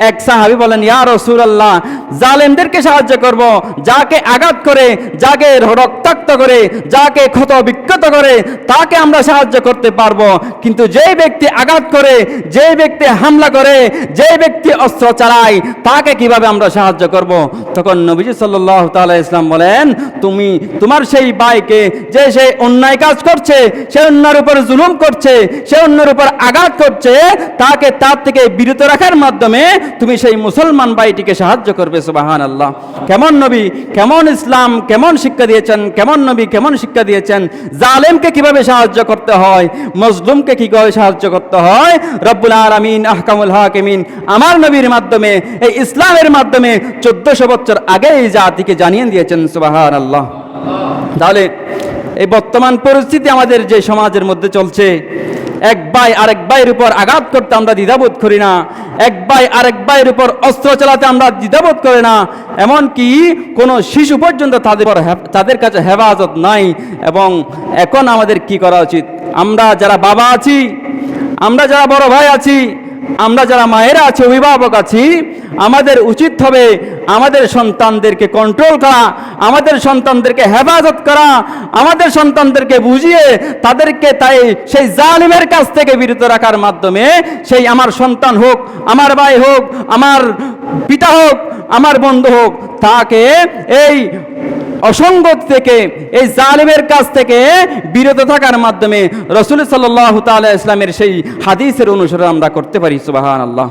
এক সাহাবি বলেন, ইয়া রসুলাল্লাহ, জালেমদেরকে সাহায্য করব। যাকে আঘাত করে, যাকে রক্তাক্ত করে, যাকে ক্ষত বিক্ষত করে, তাকে আমরা সাহায্য করতে পারব। কিন্তু যেই ব্যক্তি আঘাত করে, যেই ব্যক্তি হামলা করে, যেই ব্যক্তি অস্ত্র চালায়, তাকে কীভাবে আমরা সাহায্য করব? তখন নবীজি সাল্লাহ তাআলা ইসলাম বলেন, তুমি, তোমার সেই ভাইকে, যে সে অন্যায় কাজ করছে, সে অন্যের উপর জুলুম করছে, সে অন্যের উপর আঘাত করছে, তাকে তার থেকে বিরত রাখার মাধ্যমে তুমি সেই মুসলমান ভাইটিকে সাহায্য করবে সুবাহান আল্লাহ কেমন নবী, কেমন ইসলাম, কেমন শিক্ষা দিয়েছেন, কেমন নবী, কেমন শিক্ষা দিয়েছেন? জালেমকে কীভাবে সাহায্য করতে হয়? মজলুমকে কীভাবে সাহায্য করতে হয়? রব্বুল আলামিন, আহকামুল হাকিমিন, আমার নবীর মাধ্যমে, এই ইসলামের মাধ্যমে চোদ্দশো বছর আগে এই জাতিকে জানিয়ে দিয়েছেন সুবাহান আল্লাহ তাহলে এই বর্তমান পরিস্থিতি আমাদের যে সমাজের মধ্যে চলছে এক ভাই আরেক ভাইয়ের উপর আঘাত করতে আমরা দ্বিধাবোধ করি না। এক ভাই আরেক ভাইয়ের উপর অস্ত্র চালাতে আমরা দ্বিধাবোধ করি না। এমনকি কোনো শিশু পর্যন্ত তাদের তাদের কাছে হেফাজত নাই। এবং এখন আমাদের কি করা উচিত? আমরা যারা বাবা আছি, আমরা যারা বড় ভাই আছি আমরা যারা মায়েরা আছি, অভিভাবক আছি, আমাদের উচিত হবে আমাদের সন্তানদেরকে কন্ট্রোল করা, আমাদের সন্তানদেরকে হেফাজত করা, আমাদের সন্তানদেরকে বুঝিয়ে তাদেরকে তাই সেই জালিমের কাছ থেকে বিরত রাখার মাধ্যমে সেই আমার সন্তান হোক, আমার ভাই হোক, আমার পিতা হোক, আমার বন্ধু হোক, তাকে এই অসঙ্গত থেকে, এই জালেমের কাছ থেকে বিরত থাকার মাধ্যমে রসুল সাল্লাহ তাল ইসলামের সেই হাদিসের অনুসরণ আমরা করতে পারি সুবাহান আল্লাহ